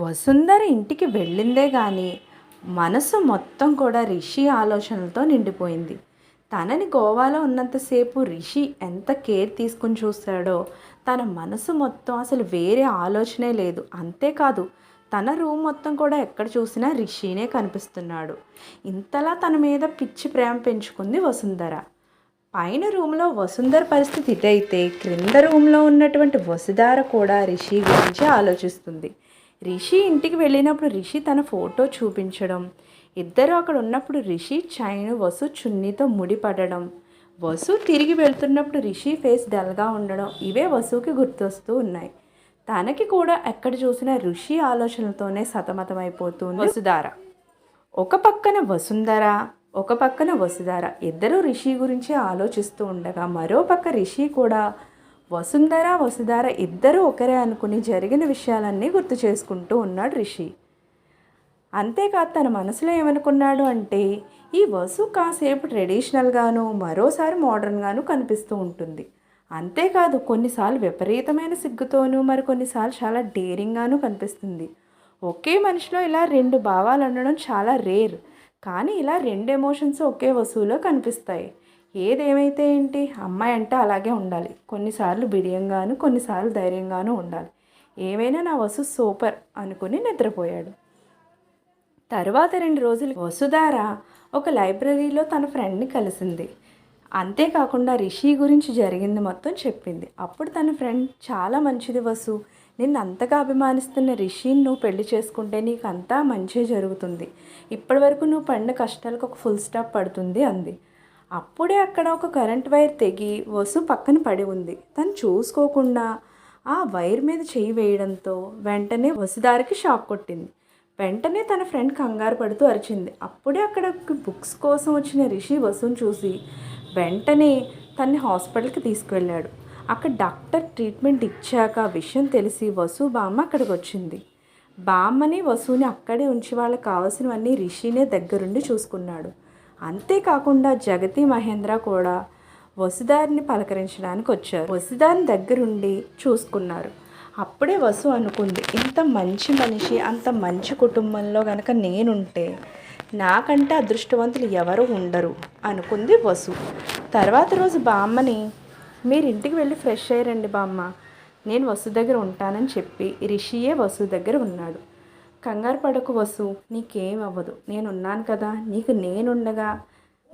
వసుంధర ఇంటికి వెళ్ళిందే కానీ మనసు మొత్తం కూడా రిషి ఆలోచనలతో నిండిపోయింది. తనని గోవాలో ఉన్నంతసేపు రిషి ఎంత కేర్ తీసుకుని చూస్తాడో తన మనసు మొత్తం అసలు వేరే ఆలోచనే లేదు. అంతేకాదు తన రూమ్ మొత్తం కూడా ఎక్కడ చూసినా రిషినే కనిపిస్తున్నాడు. ఇంతలా తన మీద పిచ్చి ప్రేమ పెంచుకుంది వసుంధర. పైన రూమ్లో వసుంధర పరిస్థితి ఇదైతే క్రింద రూమ్లో ఉన్నటువంటి వసుధార కూడా రిషి గురించి ఆలోచిస్తుంది. రిషి ఇంటికి వెళ్ళినప్పుడు రిషి తన ఫోటో చూపించడం. ఇద్దరు అక్కడ ఉన్నప్పుడు రిషి చైన్ వసు చున్నీతో ముడిపడడం. వసు తిరిగి వెళ్తున్నప్పుడు రిషి ఫేస్ డల్గా ఉండడం. ఇవే వసుకి గుర్తొస్తూ ఉన్నాయి. తనకి కూడా ఎక్కడ చూసినా ఋషి ఆలోచనలతోనే సతమతమైపోతుంది. వసుధార. ఒక పక్కన వసుంధర ఒక పక్కన వసుధార. ఇద్దరు రిషి గురించి ఆలోచిస్తూ ఉండగా మరో పక్క రిషి కూడా వసుంధర వసుధార ఇద్దరూ ఒకరే అనుకుని జరిగిన విషయాలన్నీ గుర్తు చేసుకుంటూ ఉన్నాడు రిషి. అంతేకాదు తన మనసులో ఏమనుకున్నాడు అంటే ఈ వసు కాసేపు ట్రెడిషనల్గాను మరోసారి మోడర్న్గాను కనిపిస్తూ ఉంటుంది. అంతేకాదు కొన్నిసార్లు విపరీతమైన సిగ్గుతోనూ మరి కొన్నిసార్లు చాలా డేరింగ్గాను కనిపిస్తుంది. ఒకే మనిషిలో ఇలా రెండు భావాలు ఉండడం చాలా రేర్ కానీ ఇలా రెండు ఎమోషన్స్ ఒకే వస్తువులో కనిపిస్తాయి. ఏదేమైతే ఏంటి? అమ్మాయి అంటే అలాగే ఉండాలి. కొన్నిసార్లు బిడియంగాను కొన్నిసార్లు ధైర్యంగాను ఉండాలి. ఏమైనా నా వసు సూపర్ అనుకుని నిద్రపోయాడు. తర్వాత రెండు రోజులు వసుధార ఒక లైబ్రరీలో తన ఫ్రెండ్ని కలిసింది. అంతేకాకుండా రిషి గురించి జరిగింది మొత్తం చెప్పింది. అప్పుడు తన ఫ్రెండ్ చాలా మంచిది వసు. నిన్ను అంతగా అభిమానిస్తున్న రిషిని నువ్వు పెళ్ళి చేసుకుంటే నీకు అంతా మంచి జరుగుతుంది. ఇప్పటివరకు నువ్వు పడిన కష్టాలకు ఒక ఫుల్ స్టాప్ పడుతుంది అంది. అప్పుడే అక్కడ ఒక కరెంట్ వైర్ తెగి వసు పక్కన పడి ఉంది. తను చూసుకోకుండా ఆ వైర్ మీద చేయి వేయడంతో వెంటనే వసుదారికి షాక్ కొట్టింది. వెంటనే తన ఫ్రెండ్ కంగారు పడుతూ అరిచింది. అప్పుడే అక్కడ బుక్స్ కోసం వచ్చిన రిషి వసుని చూసి వెంటనే తన్ని హాస్పిటల్కి తీసుకువెళ్ళాడు. అక్కడ డాక్టర్ ట్రీట్మెంట్ ఇచ్చాక విషయం తెలిసి వసు బామ్మ అక్కడికి వచ్చింది. బామ్మని వసుని అక్కడే ఉంచి వాళ్ళకి కావాల్సినవన్నీ రిషినే దగ్గరుండి చూసుకున్నాడు. అంతేకాకుండా జగతి మహేంద్ర కూడా వసుదారిని పలకరించడానికి వచ్చారు. వసుదారిని దగ్గరుండి చూసుకున్నారు. అప్పుడే వసు అనుకుంది ఇంత మంచి మనిషి అంత మంచి కుటుంబంలో కనుక నేనుంటే నాకంటే అదృష్టవంతులు ఎవరు ఉండరు అనుకుంది వసు. తర్వాత రోజు బామ్మని మీరు ఇంటికి వెళ్ళి ఫ్రెష్ అయ్యారండి బామ్మ నేను వసు దగ్గర ఉంటానని చెప్పి రిషియే వసు దగ్గర ఉన్నాడు. కంగారు పడకు వసు నీకేం అవ్వదు నేనున్నాను కదా నీకు నేనుండగా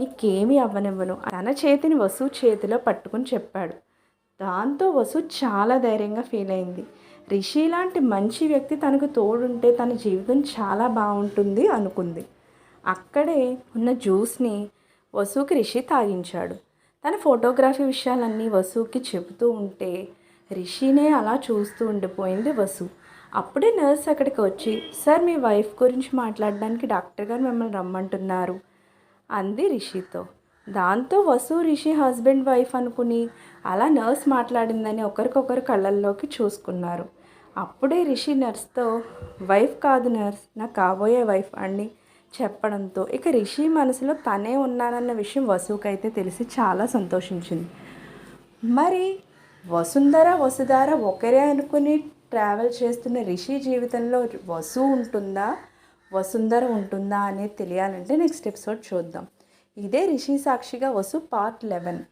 నీకేమీ అవ్వనివ్వను తన చేతిని వసు చేతిలో పట్టుకుని చెప్పాడు. దాంతో వసు చాలా ధైర్యంగా ఫీల్ అయింది. రిషి లాంటి మంచి వ్యక్తి తనకు తోడుంటే తన జీవితం చాలా బాగుంటుంది అనుకుంది. అక్కడే ఉన్న జ్యూస్ని వసుకి రిషి తాగించాడు. తన ఫోటోగ్రఫీ విషయాలన్నీ వసుకి చెబుతూ ఉంటే రిషినే అలా చూస్తూ ఉండిపోయింది వసు. అప్పుడే నర్స్ అక్కడికి వచ్చి సార్ మీ వైఫ్ గురించి మాట్లాడడానికి డాక్టర్ గారు మిమ్మల్ని రమ్మంటున్నారు. అంది రిషితో. దాంతో వసు రిషి హస్బెండ్ వైఫ్ అనుకుని అలా నర్స్ మాట్లాడిందని ఒకరికొకరు కళ్ళల్లోకి చూసుకున్నారు. అప్పుడే రిషి నర్స్తో వైఫ్ కాదు నర్స్ నా కాబోయే వైఫ్ అని చెప్పడంతో ఇక రిషి మనసులో తనే ఉన్నానన్న విషయం వసుకైతే తెలిసి చాలా సంతోషించింది. మరి వసుంధర వసుధార ఒకరే అనుకుని ట్రావెల్ చేస్తున్న రిషి జీవితంలో వసు ఉంటుందా? వసుంధర ఉంటుందా అనేది తెలియాలంటే నెక్స్ట్ ఎపిసోడ్ చూద్దాం. ఇదే రిషి సాక్షిగా వసు పార్ట్ లెవెన్